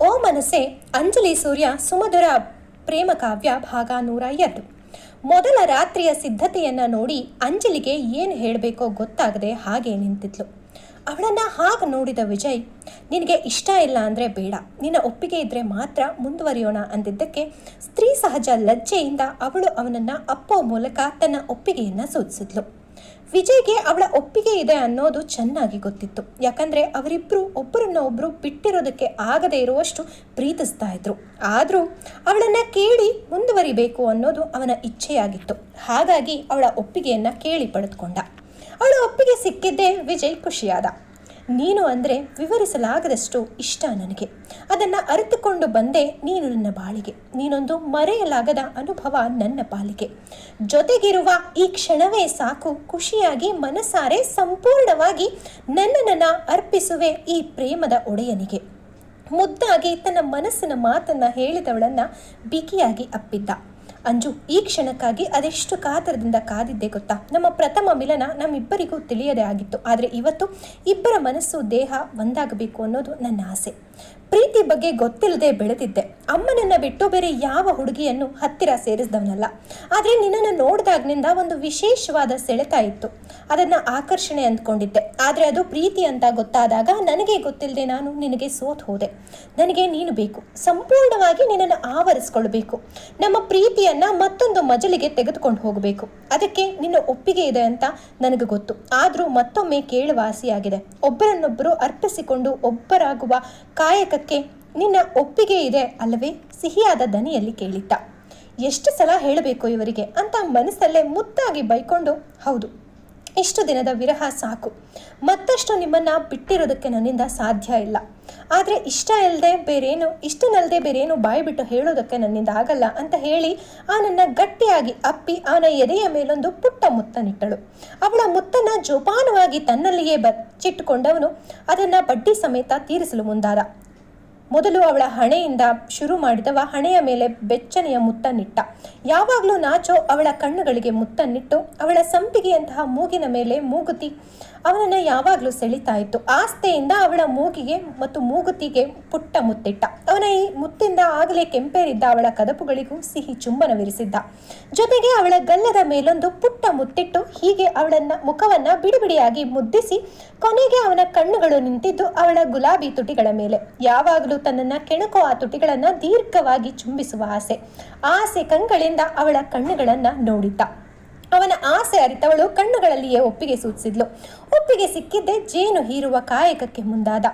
ಓ ಮನಸೆ ಅಂಜಲಿ ಸೂರ್ಯ ಸುಮಧುರ ಪ್ರೇಮ ಕಾವ್ಯ ಭಾಗ ನೂರ ಎರಡು ಮೊದಲ ರಾತ್ರಿಯ ಸಿದ್ಧತೆಯನ್ನು ನೋಡಿ ಅಂಜಲಿಗೆ ಏನು ಹೇಳಬೇಕೋ ಗೊತ್ತಾಗದೆ ಹಾಗೆ ನಿಂತಿದ್ಲು. ಅವಳನ್ನ ಹಾಗೆ ನೋಡಿದ ವಿಜಯ್, ನಿನಗೆ ಇಷ್ಟ ಇಲ್ಲ ಅಂದರೆ ಬೇಡ. ನಿನ್ನ ಒಪ್ಪಿಗೆ ಇದ್ದರೆ ಮಾತ್ರ ಮುಂದುವರಿಯೋಣ ಅಂದಿದ್ದಕ್ಕೆ ಸ್ತ್ರೀ ಸಹಜ ಲಜ್ಜೆಯಿಂದ ಅವಳು ಅವನನ್ನ ಅಪ್ಪೋ ಮೂಲಕ ತನ್ನ ಒಪ್ಪಿಗೆಯನ್ನು ಸೂಚಿಸಿದ್ಲು. ವಿಜಯ್ಗೆ ಅವಳ ಒಪ್ಪಿಗೆ ಇದೆ ಅನ್ನೋದು ಚೆನ್ನಾಗಿ ಗೊತ್ತಿತ್ತು. ಯಾಕಂದ್ರೆ ಅವರಿಬ್ರು ಒಬ್ಬರನ್ನ ಒಬ್ರು ಬಿಟ್ಟಿರೋದಕ್ಕೆ ಆಗದೇ ಇರುವಷ್ಟು ಪ್ರೀತಿಸ್ತಾ ಇದ್ರು. ಆದರೂ ಅವಳನ್ನ ಕೇಳಿ ಮುಂದುವರಿಬೇಕು ಅನ್ನೋದು ಅವನ ಇಚ್ಛೆಯಾಗಿತ್ತು. ಹಾಗಾಗಿ ಅವಳ ಒಪ್ಪಿಗೆಯನ್ನ ಕೇಳಿ ಪಡೆದುಕೊಂಡ. ಅವಳ ಒಪ್ಪಿಗೆ ಸಿಕ್ಕಿದ್ದೇ ವಿಜಯ್ ಖುಷಿಯಾದ. ನೀನು ಅಂದರೆ ವಿವರಿಸಲಾಗದಷ್ಟು ಇಷ್ಟ ನನಗೆ. ಅದನ್ನು ಅರಿತುಕೊಂಡು ಬಂದೆ ನೀನು ನನ್ನ ಬಾಳಿಗೆ. ನೀನೊಂದು ಮರೆಯಲಾಗದ ಅನುಭವ ನನ್ನ ಪಾಲಿಗೆ. ಜೊತೆಗಿರುವ ಈ ಕ್ಷಣವೇ ಸಾಕು ಖುಷಿಯಾಗಿ ಮನಸಾರೆ ಸಂಪೂರ್ಣವಾಗಿ ನನ್ನನ್ನು ಅರ್ಪಿಸುವೆ ಈ ಪ್ರೇಮದ ಒಡೆಯನಿಗೆ. ಮುದ್ದಾಗಿ ತನ್ನ ಮನಸ್ಸಿನ ಮಾತನ್ನ ಹೇಳಿದವಳನ್ನ ಬಿಗಿಯಾಗಿ ಅಪ್ಪಿದ್ದ. ಅಂಜು, ಈ ಕ್ಷಣಕ್ಕಾಗಿ ಅದೆಷ್ಟು ಕಾತರದಿಂದ ಕಾದಿದ್ದೆ ಗೊತ್ತಾ? ನಮ್ಮ ಪ್ರಥಮ ಮಿಲನ ನಮ್ಮಿಬ್ಬರಿಗೂ ತಿಳಿಯದೇ ಆಗಿತ್ತು. ಆದರೆ ಇವತ್ತು ಇಬ್ಬರ ಮನಸ್ಸು ದೇಹ ಒಂದಾಗಬೇಕು ಅನ್ನೋದು ನನ್ನ ಆಸೆ. ಪ್ರೀತಿ ಬಗ್ಗೆ ಗೊತ್ತಿಲ್ಲದೆ ಬೆಳೆದಿದ್ದೆ. ಅಮ್ಮನನ್ನ ಬಿಟ್ಟು ಬೇರೆ ಯಾವ ಹುಡುಗಿಯನ್ನು ಹತ್ತಿರ ಸೇರಿಸಿದವನಲ್ಲ. ಆದರೆ ನಿನ್ನನ್ನು ನೋಡಿದಾಗ್ನಿಂದ ಒಂದು ವಿಶೇಷವಾದ ಸೆಳೆತ ಇತ್ತು. ಅದನ್ನ ಆಕರ್ಷಣೆ ಅಂದ್ಕೊಂಡಿದ್ದೆ. ಆದರೆ ಅದು ಪ್ರೀತಿ ಅಂತ ಗೊತ್ತಾದಾಗ ನನಗೆ ಗೊತ್ತಿಲ್ಲದೆ ನಾನು ನಿನಗೆ ಸೋತ್ ಹೋದೆ. ನನಗೆ ನೀನು ಬೇಕು. ಸಂಪೂರ್ಣವಾಗಿ ನಿನ್ನನ್ನು ಆವರಿಸ್ಕೊಳ್ಬೇಕು. ನಮ್ಮ ಪ್ರೀತಿಯನ್ನ ಮತ್ತೊಂದು ಮಜಲಿಗೆ ತೆಗೆದುಕೊಂಡು ಹೋಗಬೇಕು. ಅದಕ್ಕೆ ನಿನ್ನ ಒಪ್ಪಿಗೆ ಇದೆ ಅಂತ ನನಗೆ ಗೊತ್ತು. ಆದರೂ ಮತ್ತೊಮ್ಮೆ ಕೇಳುವ ಆಸೆಯಾಗಿದೆ. ಒಬ್ಬರನ್ನೊಬ್ಬರು ಅರ್ಪಿಸಿಕೊಂಡು ಒಬ್ಬರಾಗುವ ಕಾಯಕಕ್ಕೆ ನಿನ್ನ ಒಪ್ಪಿಗೆ ಇದೆ ಅಲ್ಲವೇ? ಸಿಹಿಯಾದ ದನಿಯಲ್ಲಿ ಕೇಳಿದ್ದ. ಎಷ್ಟು ಸಲ ಹೇಳಬೇಕು ಇವರಿಗೆ? ಅಂತ ಮನಸ್ಸಲ್ಲೇ ಮುದ್ದಾಗಿ ಬೈಕೊಂಡು, ಹೌದು. ಇಷ್ಟು ದಿನದ ವಿರಹ ಸಾಕು. ಮತ್ತಷ್ಟು ನಿಮ್ಮನ್ನ ಬಿಟ್ಟಿರೋದಕ್ಕೆ ನನ್ನಿಂದ ಸಾಧ್ಯ ಇಲ್ಲ. ಆದರೆ ಇಷ್ಟ ಇಲ್ಲದೆ ಬೇರೇನು ಇಷ್ಟನಲ್ಲದೆ ಬೇರೇನು ಬಾಯಿ ಬಿಟ್ಟು ಹೇಳೋದಕ್ಕೆ ನನ್ನಿಂದ ಆಗಲ್ಲ ಅಂತ ಹೇಳಿ ಆನನ್ನ ಗಟ್ಟಿಯಾಗಿ ಅಪ್ಪಿ ಆನ ಎದೆಯ ಮೇಲೊಂದು ಪುಟ್ಟ ಮುತ್ತನಿಟ್ಟಳು. ಅವಳ ಮುತ್ತನ್ನ ಜೋಪಾನವಾಗಿ ತನ್ನಲ್ಲಿಯೇ ಬಚ್ಚಿಟ್ಟುಕೊಂಡವನು ಅದನ್ನ ಬಡ್ಡಿ ಸಮೇತ ತೀರಿಸಲು ಮುಂದಾದ. ಮೊದಲು ಅವಳ ಹಣೆಯಿಂದ ಶುರು ಮಾಡಿದವ ಹಣೆಯ ಮೇಲೆ ಬೆಚ್ಚನೆಯ ಮುತ್ತನ್ನಿಟ್ಟ. ಯಾವಾಗಲೂ ನಾಚೋ ಅವಳ ಕಣ್ಣುಗಳಿಗೆ ಮುತ್ತನ್ನಿಟ್ಟು ಅವಳ ಸಂಪಿಗೆಯಂತಹ ಮೂಗಿನ ಮೇಲೆ ಮೂಗುತಿ ಅವನನ್ನು ಯಾವಾಗಲೂ ಸೆಳಿತಾ ಇತ್ತು. ಆಸ್ತೆಯಿಂದ ಅವಳ ಮೂಗಿಗೆ ಮತ್ತು ಮೂಗುತಿಗೆ ಪುಟ್ಟ ಮುತ್ತಿಟ್ಟ. ಅವನ ಈ ಮುತ್ತಿಂದ ಆಗಲೇ ಕೆಂಪೇರಿದ್ದ ಅವಳ ಕದಪುಗಳಿಗೂ ಸಿಹಿ ಚುಂಬನವಿರಿಸಿದ್ದ. ಜೊತೆಗೆ ಅವಳ ಗಲ್ಲದ ಮೇಲೊಂದು ಪುಟ್ಟ ಮುತ್ತಿಟ್ಟು ಹೀಗೆ ಅವಳನ್ನ ಮುಖವನ್ನ ಬಿಡಿಬಿಡಿಯಾಗಿ ಮುದ್ದಿಸಿ ಕೊನೆಗೆ ಅವನ ಕಣ್ಣುಗಳು ನಿಂತಿದ್ದು ಅವಳ ಗುಲಾಬಿ ತುಟಿಗಳ ಮೇಲೆ. ಯಾವಾಗಲೂ ತನ್ನನ್ನ ಕೆಣಕುವ ಆ ತುಟಿಗಳನ್ನ ದೀರ್ಘವಾಗಿ ಚುಂಬಿಸುವ ಆಸೆ. ಆಸೆ ಕಂಗಳಿಂದ ಅವಳ ಕಣ್ಣುಗಳನ್ನ ನೋಡಿದ್ದ. ಅವನ ಆಸೆ ಅರಿತವಳು ಕಣ್ಣುಗಳಲ್ಲಿಯೇ ಒಪ್ಪಿಗೆ ಸೂಚಿಸಿದ್ಲು. ಒಪ್ಪಿಗೆ ಸಿಕ್ಕಿದ್ದೆ ಜೇನು ಹೀರುವ ಕಾಯಕಕ್ಕೆ ಮುಂದಾದ.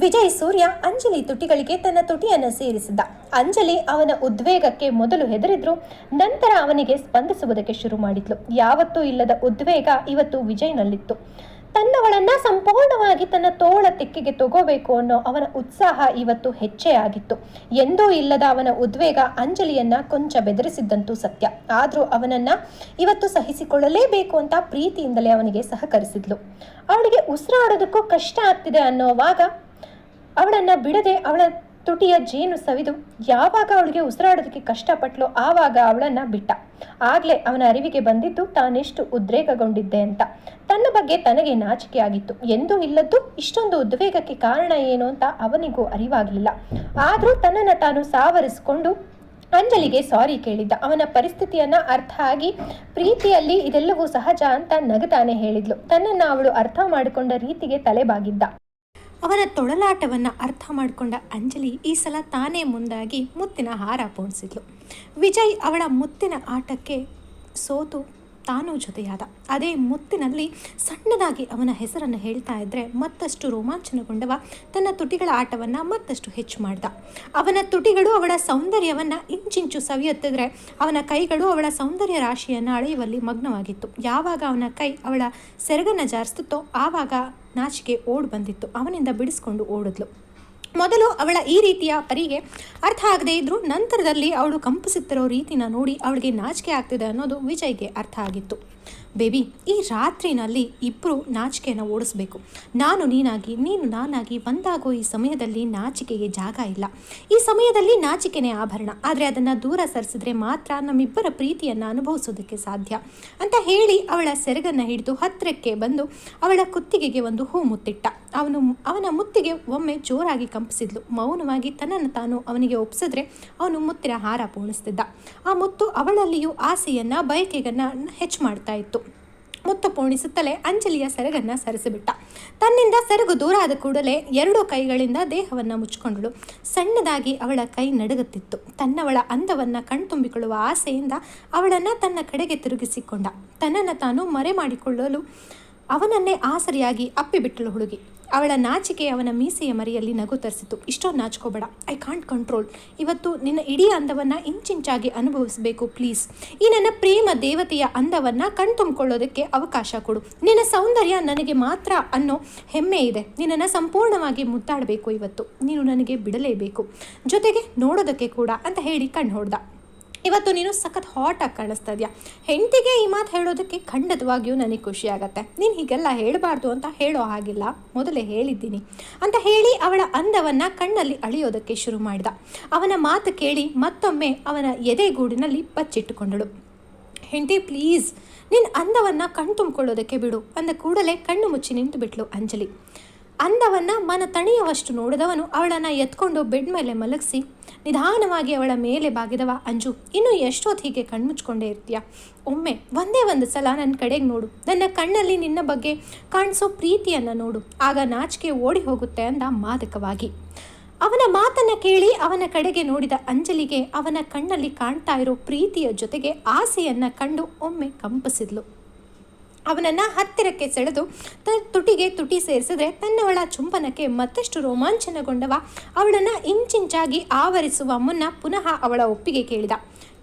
ವಿಜಯ್ ಸೂರ್ಯ ಅಂಜಲಿ ತುಟಿಗಳಿಗೆ ತನ್ನ ತುಟಿಯನ್ನು ಸೇರಿಸಿದ್ದ. ಅಂಜಲಿ ಅವನ ಉದ್ವೇಗಕ್ಕೆ ಮೊದಲು ಹೆದರಿದ್ರು, ನಂತರ ಅವನಿಗೆ ಸ್ಪಂದಿಸುವುದಕ್ಕೆ ಶುರು ಮಾಡಿದ್ಲು. ಯಾವತ್ತೂ ಇಲ್ಲದ ಉದ್ವೇಗ ಇವತ್ತು ವಿಜಯ್ನಲ್ಲಿತ್ತು. ತನ್ನವಳನ್ನ ಸಂಪೂರ್ಣವಾಗಿ ತನ್ನ ತೋಳ ತೆಕ್ಕೆಗೆ ತಗೋಬೇಕು ಅನ್ನೋ ಅವನ ಉತ್ಸಾಹ ಇವತ್ತು ಹೆಚ್ಚೇ ಆಗಿತ್ತು. ಎಂದೂ ಇಲ್ಲದ ಅವನ ಉದ್ವೇಗ ಅಂಜಲಿಯನ್ನ ಕೊಂಚ ಬೆದರಿಸಿದ್ದಂತೂ ಸತ್ಯ. ಆದರೂ ಅವನನ್ನ ಇವತ್ತು ಸಹಿಸಿಕೊಳ್ಳಲೇಬೇಕು ಅಂತ ಪ್ರೀತಿಯಿಂದಲೇ ಅವನಿಗೆ ಸಹಕರಿಸಿದ್ಲು. ಅವಳಿಗೆ ಉಸಿರಾಡೋದಕ್ಕೂ ಕಷ್ಟ ಆಗ್ತಿದೆ ಅನ್ನೋವಾಗ ಅವಳನ್ನ ಬಿಡದೆ ಅವಳ ತುಟಿಯ ಜೇನು ಸವಿದು ಯಾವಾಗ ಅವಳಿಗೆ ಉಸಿರಾಡೋದಕ್ಕೆ ಕಷ್ಟಪಟ್ಲೋ ಆವಾಗ ಅವಳನ್ನ ಬಿಟ್ಟ. ಆಗ್ಲೇ ಅವನ ಅರಿವಿಗೆ ಬಂದಿದ್ದು ತಾನೆಷ್ಟು ಉದ್ರೇಕಗೊಂಡಿದ್ದೆ ಅಂತ. ತನ್ನ ಬಗ್ಗೆ ತನಗೆ ನಾಚಿಕೆ ಆಗಿತ್ತು ಎಂದೂ ಇಲ್ಲದ್ದು ಇಷ್ಟೊಂದು ಉದ್ವೇಗಕ್ಕೆ ಕಾರಣ ಏನು ಅಂತ ಅವನಿಗೂ ಅರಿವಾಗಲಿಲ್ಲ. ಆದರೂ ತನ್ನನ್ನು ತಾನು ಸಾವರಿಸಿಕೊಂಡು ಅಂಜಲಿಗೆ ಸಾರಿ ಕೇಳಿದ್ದ. ಅವನ ಪರಿಸ್ಥಿತಿಯನ್ನ ಅರ್ಥ ಆಗಿ ಪ್ರೀತಿಯಲ್ಲಿ ಇದೆಲ್ಲವೂ ಸಹಜ ಅಂತ ನಗತಾನೆ ಹೇಳಿದ್ಲು. ತನ್ನನ್ನು ಅವಳು ಅರ್ಥ ಮಾಡಿಕೊಂಡ ರೀತಿಗೆ ತಲೆಬಾಗಿದ್ದ. ಅವನ ತೊಳಲಾಟವನ್ನು ಅರ್ಥ ಮಾಡಿಕೊಂಡ ಅಂಜಲಿ ಈ ಸಲ ತಾನೇ ಮುಂದಾಗಿ ಮುತ್ತಿನ ಹಾರ ಪೋಣಿಸಿದ್ಲು. ವಿಜಯ್ ಅವಳ ಮುತ್ತಿನ ಆಟಕ್ಕೆ ಸೋತು ತಾನೂ ಜೊತೆಯಾದ. ಅದೇ ಮುತ್ತಿನಲ್ಲಿ ಸಣ್ಣದಾಗಿ ಅವನ ಹೆಸರನ್ನು ಹೇಳ್ತಾ ಇದ್ದರೆ ಮತ್ತಷ್ಟು ರೋಮಾಂಚನಗೊಂಡವ ತನ್ನ ತುಟಿಗಳ ಆಟವನ್ನು ಮತ್ತಷ್ಟು ಹೆಚ್ಚು ಮಾಡ್ದ. ಅವನ ತುಟಿಗಳು ಅವಳ ಸೌಂದರ್ಯವನ್ನು ಇಂಚಿಂಚು ಸವಿಯುತ್ತಿದ್ರೆ ಅವನ ಕೈಗಳು ಅವಳ ಸೌಂದರ್ಯ ರಾಶಿಯನ್ನು ಅಳೆಯುವಲ್ಲಿ ಮಗ್ನವಾಗಿತ್ತು. ಯಾವಾಗ ಅವನ ಕೈ ಅವಳ ಸೆರಗನ್ನು ಜಾರಿಸ್ತಿತ್ತೋ ಆವಾಗ ನಾಚಿಕೆ ಓಡ್ ಬಂದಿತ್ತು. ಅವನಿಂದ ಬಿಡಿಸ್ಕೊಂಡು ಓಡಿದ್ಲು. ಮೊದಲು ಅವಳ ಈ ರೀತಿಯ ಪರಿಗೆ ಅರ್ಥ ಆಗದೇ ಇದ್ದರೂ ನಂತರದಲ್ಲಿ ಅವಳು ಕಂಪಿಸುತ್ತಿರೋ ರೀತಿನ ನೋಡಿ ಅವಳಿಗೆ ನಾಚಿಕೆ ಆಗ್ತಿದೆ ಅನ್ನೋದು ವಿಜಯ್ಗೆ ಅರ್ಥ ಆಗಿತ್ತು. ಬೇಬಿ, ಈ ರಾತ್ರಿನಲ್ಲಿ ಇಬ್ಬರು ನಾಚಿಕೆಯನ್ನು ಓಡಿಸ್ಬೇಕು. ನಾನು ನೀನಾಗಿ, ನೀನು ನಾನಾಗಿ ಒಂದಾಗೋ ಈ ಸಮಯದಲ್ಲಿ ನಾಚಿಕೆಗೆ ಜಾಗ ಇಲ್ಲ. ಈ ಸಮಯದಲ್ಲಿ ನಾಚಿಕೆನೇ ಆಭರಣ. ಆದರೆ ಅದನ್ನು ದೂರ ಸರಿಸಿದ್ರೆ ಮಾತ್ರ ನಮ್ಮಿಬ್ಬರ ಪ್ರೀತಿಯನ್ನು ಅನುಭವಿಸೋದಕ್ಕೆ ಸಾಧ್ಯ ಅಂತ ಹೇಳಿ ಅವಳ ಸೆರಗನ್ನು ಹಿಡಿದು ಹತ್ತಿರಕ್ಕೆ ಬಂದು ಅವಳ ಕುತ್ತಿಗೆಗೆ ಒಂದು ಹೂ ಮುತ್ತಿಟ್ಟ. ಅವನು ಅವನ ಮುತ್ತಿಗೆ ಒಮ್ಮೆ ಜೋರಾಗಿ ಕಂಪಿಸಿದ್ಲು. ಮೌನವಾಗಿ ತನ್ನನ್ನು ತಾನು ಅವನಿಗೆ ಒಪ್ಪಿಸಿದ್ರೆ ಅವನು ಮುತ್ತಿನ ಹಾರ ಪೂರ್ಣಿಸ್ತಿದ್ದ ಆ ಮುತ್ತು ಅವಳಲ್ಲಿಯೂ ಆಸೆಯನ್ನ, ಬಯಕೆಗನ್ನ ಹೆಚ್ಚು ಮಾಡ್ತಾ ಇತ್ತು. ಮುತ್ತು ಪೋಣಿಸುತ್ತಲೇ ಅಂಜಲಿಯ ಸೆರಗನ್ನು ಸರಿಸಿಬಿಟ್ಟ. ತನ್ನಿಂದ ಸೆರಗು ದೂರ ಆದ ಕೂಡಲೇ ಎರಡು ಕೈಗಳಿಂದ ದೇಹವನ್ನು ಮುಚ್ಚಿಕೊಂಡಳು. ಸಣ್ಣದಾಗಿ ಅವಳ ಕೈ ನಡುಗುತ್ತಿತ್ತು. ತನ್ನವಳ ಅಂದವನ್ನ ಕಣ್ತುಂಬಿಕೊಳ್ಳುವ ಆಸೆಯಿಂದ ಅವಳನ್ನು ತನ್ನ ಕಡೆಗೆ ತಿರುಗಿಸಿಕೊಂಡ. ತನ್ನನ್ನು ತಾನು ಮರೆ ಮಾಡಿಕೊಳ್ಳಲು ಅವನನ್ನೇ ಆಸರಿಯಾಗಿ ಅಪ್ಪಿಬಿಟ್ಟಳು ಹುಡುಗಿ. ಅವಳ ನಾಚಿಕೆ ಅವನ ಮೀಸೆಯ ಮರಿಯಲ್ಲಿ ನಗು ತರಿಸಿತು. ಇಷ್ಟೊಂದು ನಾಚ್ಕೋಬೇಡ. ಐ ಕಾಂಟ್ ಕಂಟ್ರೋಲ್ ಇವತ್ತು ನಿನ್ನ ಇಡೀ ಅಂದವನ್ನು ಇಂಚಿಂಚಾಗಿ ಅನುಭವಿಸಬೇಕು ಪ್ಲೀಸ್ ಈ ನನ್ನ ಪ್ರೇಮ ದೇವತೆಯ ಅಂದವನ್ನು ಕಣ್ತುಂಬಿಕೊಳ್ಳೋದಕ್ಕೆ ಅವಕಾಶ ಕೊಡು. ನಿನ್ನ ಸೌಂದರ್ಯ ನನಗೆ ಮಾತ್ರ ಅನ್ನೋ ಹೆಮ್ಮೆ ಇದೆ. ನಿನ್ನನ್ನು ಸಂಪೂರ್ಣವಾಗಿ ಮುದ್ದಾಡಬೇಕು ಇವತ್ತು. ನೀನು ನನಗೆ ಬಿಡಲೇಬೇಕು. ಜೊತೆಗೆ ನೋಡೋದಕ್ಕೆ ಕೂಡ ಅಂತ ಹೇಳಿ ಕಣ್ಣು ಹೊಡೆದ. ಇವತ್ತು ನೀನು ಸಖತ್ ಹಾಟಾಗಿ ಕಾಣಿಸ್ತಾ ಇದೆಯಾ? ಹೆಂಡತಿಗೆ ಈ ಮಾತು ಹೇಳೋದಕ್ಕೆ ಖಂಡಿತವಾಗಿಯೂ ನನಗೆ ಖುಷಿ ಆಗುತ್ತೆ ನೀನು ಹೀಗೆಲ್ಲ ಹೇಳಬಾರ್ದು ಅಂತ ಹೇಳೋ ಹಾಗಿಲ್ಲ. ಮೊದಲೇ ಹೇಳಿದ್ದೀನಿ. ಅಂತ ಹೇಳಿ ಅವಳ ಅಂದವನ್ನು ಕಣ್ಣಲ್ಲಿ ಅಳಿಯೋದಕ್ಕೆ ಶುರು ಮಾಡಿದ. ಅವನ ಮಾತು ಕೇಳಿ ಮತ್ತೊಮ್ಮೆ ಅವನ ಎದೆಗೂಡಿನಲ್ಲಿ ಬಚ್ಚಿಟ್ಟುಕೊಂಡಳು. ಹೆಂಡತಿ ಪ್ಲೀಸ್ ನಿನ್ನ ಅಂದವನ್ನು ಕಣ್ ತುಂಬಿಕೊಳ್ಳೋದಕ್ಕೆ ಬಿಡು. ಅಂದ ಕೂಡಲೇ ಕಣ್ಣು ಮುಚ್ಚಿ ನಿಂತು ಬಿಟ್ಲು ಅಂಜಲಿ. ಅಂದವನ್ನು ಮನ ತಣಿಯುವಷ್ಟು ನೋಡಿದವನು ಅವಳನ್ನು ಎತ್ಕೊಂಡು ಬೆಡ್ ಮೇಲೆ ಮಲಗಿಸಿ, ನಿಧಾನವಾಗಿ ಅವಳ ಮೇಲೆ ಬಾಗಿದವ ಅಂಜು, ಇನ್ನು ಎಷ್ಟೊತ್ತು ಹೀಗೆ ಕಣ್ಮುಚ್ಕೊಂಡೇ ಇರ್ತೀಯ? ಒಮ್ಮೆ ಒಂದೇ ಒಂದು ಸಲ ನನ್ನ ಕಡೆಗೆ ನೋಡು, ನನ್ನ ಕಣ್ಣಲ್ಲಿ ನಿನ್ನ ಬಗ್ಗೆ ಕಾಣಿಸೋ ಪ್ರೀತಿಯನ್ನು ನೋಡು, ಆಗ ನಾಚಿಕೆ ಓಡಿ ಹೋಗುತ್ತೆ ಅಂದ ಮಾದಕವಾಗಿ. ಅವನ ಮಾತನ್ನ ಕೇಳಿ ಅವನ ಕಡೆಗೆ ನೋಡಿದ ಅಂಜಲಿಗೆ ಅವನ ಕಣ್ಣಲ್ಲಿ ಕಾಣ್ತಾ ಇರೋ ಪ್ರೀತಿಯ ಜೊತೆಗೆ ಆಸೆಯನ್ನ ಕಂಡು ಒಮ್ಮೆ ಕಂಪಿಸಿದ್ಲು. ಅವನನ್ನು ಹತ್ತಿರಕ್ಕೆ ಸೆಳೆದು ತನ್ನ ತುಟಿಗೆ ತುಟಿ ಸೇರಿಸಿದ್ರೆ ತನ್ನವಳ ಚುಂಬನಕ್ಕೆ ಮತ್ತಷ್ಟು ರೋಮಾಂಚನಗೊಂಡವ. ಅವಳನ್ನು ಇಂಚಿಂಚಾಗಿ ಆವರಿಸುವ ಮುನ್ನ ಪುನಃ ಅವಳ ಒಪ್ಪಿಗೆ ಕೇಳಿದ.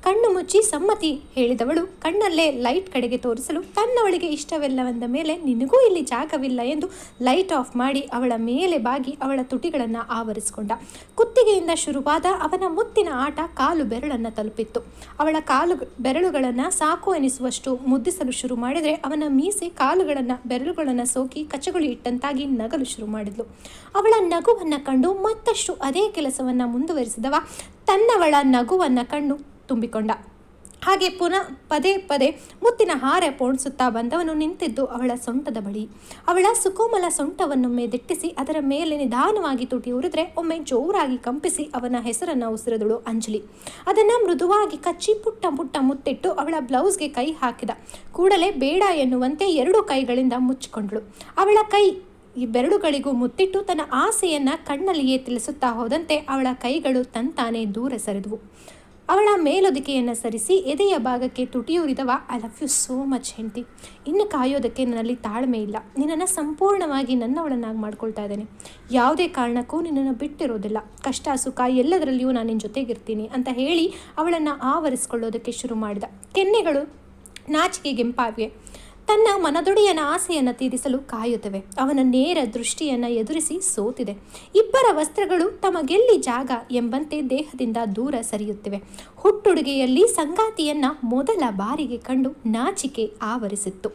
ಕಣ್ಣು ಮುಚ್ಚಿ ಸಮ್ಮತಿ ಹೇಳಿದವಳು. ಕಣ್ಣಲ್ಲೇ ಲೈಟ್ ಕಡೆಗೆ ತೋರಿಸಲು ತನ್ನವಳಿಗೆ ಇಷ್ಟವಿಲ್ಲವೆಂದ ಮೇಲೆ, ನಿನಗೂ ಇಲ್ಲಿ ಜಾಗವಿಲ್ಲ ಎಂದು ಲೈಟ್ ಆಫ್ ಮಾಡಿ ಅವಳ ಮೇಲೆ ಬಾಗಿ ಅವಳ ತುಟಿಗಳನ್ನು ಆವರಿಸಿಕೊಂಡ. ಕುತ್ತಿಗೆಯಿಂದ ಶುರುವಾದ ಅವನ ಮುತ್ತಿನ ಆಟ ಕಾಲು ಬೆರಳನ್ನು ತಲುಪಿತ್ತು. ಅವಳ ಕಾಲು ಬೆರಳುಗಳನ್ನು ಸಾಕು ಎನಿಸುವಷ್ಟು ಮುದ್ದಿಸಲು ಶುರು ಮಾಡಿದರೆ ಅವನ ಮೀಸೆ ಕಾಲುಗಳನ್ನು ಬೆರಳುಗಳನ್ನು ಸೋಕಿ ಕಚಗುಳಿ ಇಟ್ಟಂತಾಗಿ ನಗಲು ಶುರು ಮಾಡಿದ್ಲು. ಅವಳ ನಗುವನ್ನು ಕಂಡು ಮತ್ತಷ್ಟು ಅದೇ ಕೆಲಸವನ್ನು ಮುಂದುವರಿಸಿದವ, ತನ್ನವಳ ನಗುವನ್ನು ಕಂಡು ತುಂಬಿಕೊಂಡ. ಹಾಗೆ ಪುನಃ ಪದೇ ಪದೇ ಮುತ್ತಿನ ಹಾರೆ ಪೋಣಿಸುತ್ತಾ ಬಂದವನು ನಿಂತಿದ್ದು ಅವಳ ಸೊಂಟದ ಬಳಿ. ಅವಳ ಸುಕೋಮಲ ಸೊಂಟವನ್ನು ದಿಟ್ಟಿಸಿ ಅದರ ಮೇಲೆ ನಿಧಾನವಾಗಿ ತುಟಿ ಉರಿದ್ರೆ ಒಮ್ಮೆ ಜೋರಾಗಿ ಕಂಪಿಸಿ ಅವನ ಹೆಸರನ್ನು ಉಸಿರಿದಳು ಅಂಜಲಿ. ಅದನ್ನು ಮೃದುವಾಗಿ ಕಚ್ಚಿ ಪುಟ್ಟ ಪುಟ್ಟ ಮುತ್ತಿಟ್ಟು ಅವಳ ಬ್ಲೌಸ್ಗೆ ಕೈ ಹಾಕಿದ. ಕೂಡಲೇ ಬೇಡ ಎನ್ನುವಂತೆ ಎರಡು ಕೈಗಳಿಂದ ಮುಚ್ಚಿಕೊಂಡಳು. ಅವಳ ಕೈ ಈ ಬೆರಳುಗಳಿಗೂ ಮುತ್ತಿಟ್ಟು ತನ್ನ ಆಸೆಯನ್ನ ಕಣ್ಣಲ್ಲಿಯೇ ತಿಳಿಸುತ್ತಾ ಹೋದಂತೆ ಅವಳ ಕೈಗಳು ತಂತಾನೆ ದೂರ ಸರಿದವು. ಅವಳ ಮೇಲೊದಿಕೆಯನ್ನು ಸರಿಸಿ ಎದೆಯ ಭಾಗಕ್ಕೆ ತುಟಿಯೂರಿದವ I love you so much ಹೆಂಡತಿ. ಇನ್ನು ಕಾಯೋದಕ್ಕೆ ನನ್ನಲ್ಲಿ ತಾಳ್ಮೆ ಇಲ್ಲ. ನಿನ್ನನ್ನು ಸಂಪೂರ್ಣವಾಗಿ ನನ್ನವಳನ್ನಾಗಿ ಮಾಡ್ಕೊಳ್ತಾ ಇದ್ದೇನೆ. ಯಾವುದೇ ಕಾರಣಕ್ಕೂ ನಿನ್ನನ್ನು ಬಿಟ್ಟಿರೋದಿಲ್ಲ. ಕಷ್ಟ, ಸುಖ ಎಲ್ಲದರಲ್ಲಿಯೂ ನಾನು ನಿನ್ನ ಜೊತೆಗಿರ್ತೀನಿ ಅಂತ ಹೇಳಿ ಅವಳನ್ನು ಆವರಿಸ್ಕೊಳ್ಳೋದಕ್ಕೆ ಶುರು ಮಾಡಿದ. ಕೆನ್ನೆಗಳು ನಾಚಿಕೆಗೆಂಪಾಗಿವೆ ತನ್ನ ಮನದೊಡೆಯನ ಆಸೆಯನ್ನು ತೀರಿಸಲು ಕಾಯುತ್ತವೆ. ಅವನ ನೇರ ದೃಷ್ಟಿಯನ್ನು ಎದುರಿಸಿ ಸೋತಿದೆ. ಇಬ್ಬರ ವಸ್ತ್ರಗಳು ತಮಗೆಲ್ಲಿ ಜಾಗ ಎಂಬಂತೆ ದೇಹದಿಂದ ದೂರ ಸರಿಯುತ್ತಿವೆ. ಹುಟ್ಟುಡುಗೆಯಲ್ಲಿ ಸಂಗಾತಿಯನ್ನ ಮೊದಲ ಬಾರಿಗೆ ಕಂಡು ನಾಚಿಕೆ ಆವರಿಸಿತ್ತು.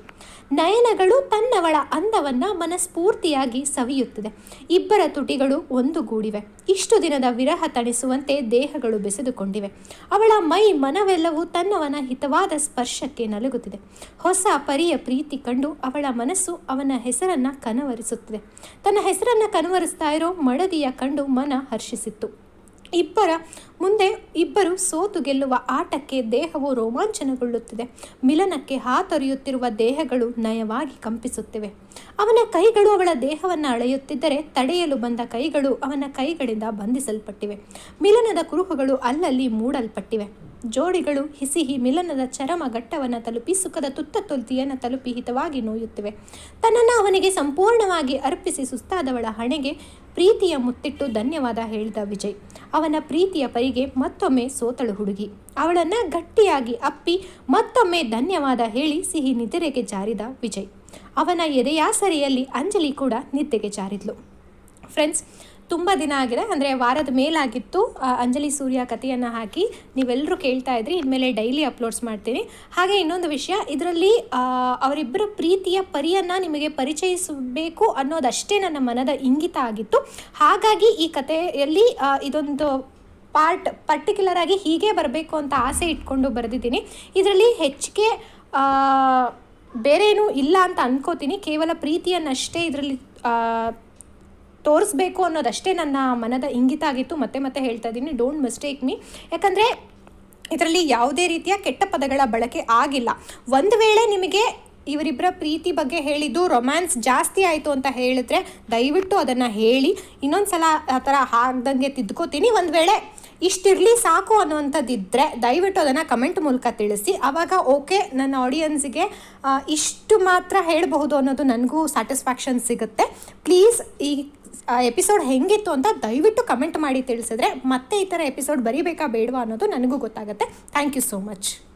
ನಯನಗಳು ತನ್ನವಳ ಅಂದವನ್ನ ಮನಸ್ಫೂರ್ತಿಯಾಗಿ ಸವಿಯುತ್ತಿದೆ. ಇಬ್ಬರ ತುಟಿಗಳು ಒಂದುಗೂಡಿವೆ. ಇಷ್ಟು ದಿನದ ವಿರಹ ತಣಿಸುವಂತೆ ದೇಹಗಳು ಬೆಸೆದುಕೊಂಡಿವೆ. ಅವಳ ಮೈ ಮನವೆಲ್ಲವೂ ತನ್ನವನ ಹಿತವಾದ ಸ್ಪರ್ಶಕ್ಕೆ ನಲುಗುತ್ತಿದೆ. ಹೊಸ ಪರಿಯ ಪ್ರೀತಿ ಕಂಡು ಅವಳ ಮನಸ್ಸು ಅವನ ಹೆಸರನ್ನ ಕನವರಿಸುತ್ತದೆ. ತನ್ನ ಹೆಸರನ್ನ ಕನವರಿಸ್ತಾ ಇರೋ ಮಡದಿಯ ಕಂಡು ಮನ ಹರ್ಷಿಸಿತ್ತು. ಇಬ್ಬರ ಮುಂದೆ ಇಬ್ಬರು ಸೋತು ಗೆಲ್ಲುವ ಆಟಕ್ಕೆ ದೇಹವು ರೋಮಾಂಚನಗೊಳ್ಳುತ್ತಿದೆ. ಮಿಲನಕ್ಕೆ ಹಾತೊರೆಯುತ್ತಿರುವ ದೇಹಗಳು ನಯವಾಗಿ ಕಂಪಿಸುತ್ತಿವೆ. ಅವನ ಕೈಗಳು ಅವಳ ದೇಹವನ್ನು ಅಳೆಯುತ್ತಿದ್ದರೆ ತಡೆಯಲು ಬಂದ ಕೈಗಳು ಅವನ ಕೈಗಳಿಂದ ಬಂಧಿಸಲ್ಪಟ್ಟಿವೆ. ಮಿಲನದ ಕುರುಹುಗಳು ಅಲ್ಲಲ್ಲಿ ಮೂಡಲ್ಪಟ್ಟಿವೆ. ಜೋಡಿಗಳು ಹಿಸಿಹಿ ಮಿಲನದ ಚರಮ ಘಟ್ಟವನ್ನು ತಲುಪಿ ಸುಖದ ತುತ್ತ ತುಲ್ತಿಯನ್ನು ತಲುಪಿ ಹಿತವಾಗಿ ನೋಯುತ್ತಿವೆ. ತನ್ನನ್ನು ಅವನಿಗೆ ಸಂಪೂರ್ಣವಾಗಿ ಅರ್ಪಿಸಿ ಸುಸ್ತಾದವಳ ಹಣೆಗೆ ಪ್ರೀತಿಯ ಮುತ್ತಿಟ್ಟು ಧನ್ಯವಾದ ಹೇಳಿದ ವಿಜಯ್. ಅವನ ಪ್ರೀತಿಯ ಪರಿಗೆ ಮತ್ತೊಮ್ಮೆ ಸೋತಳು ಹುಡುಗಿ. ಅವಳನ್ನು ಗಟ್ಟಿಯಾಗಿ ಅಪ್ಪಿ ಮತ್ತೊಮ್ಮೆ ಧನ್ಯವಾದ ಹೇಳಿ ಸಿಹಿ ನಿದ್ರೆಗೆ ಜಾರಿದ ವಿಜಯ್. ಅವನ ಎದೆಯಾಸರಿಯಲ್ಲಿ ಅಂಜಲಿ ಕೂಡ ನಿದ್ದೆಗೆ ಜಾರಿದ್ಲು. ಫ್ರೆಂಡ್ಸ್ ತುಂಬ ದಿನ ಆಗಿದೆ. ಅಂದರೆ ವಾರದ ಮೇಲಾಗಿತ್ತು. ಅಂಜಲಿ ಸೂರ್ಯ ಕಥೆಯನ್ನು ಹಾಕಿ ನೀವೆಲ್ಲರೂ ಕೇಳ್ತಾ ಇದ್ರಿ, ಇನ್ಮೇಲೆ ಡೈಲಿ ಅಪ್ಲೋಡ್ಸ್ ಮಾಡ್ತೀನಿ. ಹಾಗೆ ಇನ್ನೊಂದು ವಿಷಯ, ಇದರಲ್ಲಿ ಅವರಿಬ್ಬರ ಪ್ರೀತಿಯ ಪರಿಯನ್ನು ನಿಮಗೆ ಪರಿಚಯಿಸಬೇಕು ಅನ್ನೋದಷ್ಟೇ ನನ್ನ ಮನದ ಇಂಗಿತ ಆಗಿತ್ತು. ಹಾಗಾಗಿ ಈ ಕಥೆಯಲ್ಲಿ ಇದೊಂದು ಪಾರ್ಟ್ ಪರ್ಟಿಕ್ಯುಲರ್ ಆಗಿ ಹೀಗೆ ಬರಬೇಕು ಅಂತ ಆಸೆ ಇಟ್ಕೊಂಡು ಬರೆದಿದ್ದೀನಿ. ಇದರಲ್ಲಿ ಹೆಚ್ಚಿಗೆ ಬೇರೇನೂ ಇಲ್ಲ ಅಂತ ಅನ್ಕೋತೀನಿ. ಕೇವಲ ಪ್ರೀತಿಯನ್ನಷ್ಟೇ ಇದರಲ್ಲಿ ತೋರಿಸ್ಬೇಕು ಅನ್ನೋದಷ್ಟೇ ನನ್ನ ಮನದ ಇಂಗಿತ ಆಗಿತ್ತು. ಮತ್ತೆ ಮತ್ತೆ ಹೇಳ್ತಾ ಇದ್ದೀನಿ ಡೋಂಟ್ ಮಿಸ್ಟೇಕ್ ಮೀ ಯಾಕಂದರೆ ಇದರಲ್ಲಿ ಯಾವುದೇ ರೀತಿಯ ಕೆಟ್ಟ ಪದಗಳ ಬಳಕೆ ಆಗಿಲ್ಲ. ಒಂದು ವೇಳೆ ನಿಮಗೆ ಇವರಿಬ್ಬರ ಪ್ರೀತಿ ಬಗ್ಗೆ ಹೇಳಿದ್ದು ರೊಮ್ಯಾನ್ಸ್ ಜಾಸ್ತಿ ಆಯಿತು ಅಂತ ಹೇಳಿದ್ರೆ ದಯವಿಟ್ಟು ಅದನ್ನು ಹೇಳಿ. ಇನ್ನೊಂದು ಸಲ ಆ ಥರ ಆಗ್ದಂಗೆ ತಿದ್ಕೋತೀನಿ. ಒಂದು ವೇಳೆ ಇಷ್ಟಿರಲಿ ಸಾಕು ಅನ್ನುವಂಥದ್ದಿದ್ದರೆ ದಯವಿಟ್ಟು ಅದನ್ನು ಕಮೆಂಟ್ ಮೂಲಕ ತಿಳಿಸಿ. ಆವಾಗ ಓಕೆ ನನ್ನ ಆಡಿಯನ್ಸಿಗೆ ಇಷ್ಟು ಮಾತ್ರ ಹೇಳಬಹುದು ಅನ್ನೋದು ನನಗೂ ಸ್ಯಾಟಿಸ್ಫ್ಯಾಕ್ಷನ್ ಸಿಗುತ್ತೆ. ಪ್ಲೀಸ್ ಈ ಎಪಿಸೋಡ್ ಹೆಂಗಿತ್ತು ಅಂತ ದಯವಿಟ್ಟು ಕಮೆಂಟ್ ಮಾಡಿ ತಿಳಿಸಿದ್ರೆ ಮತ್ತೆ ಈ ಥರ ಎಪಿಸೋಡ್ ಬರೀಬೇಕಾ ಬೇಡವಾ ಅನ್ನೋದು ನನಗೂ ಗೊತ್ತಾಗುತ್ತೆ. Thank you so much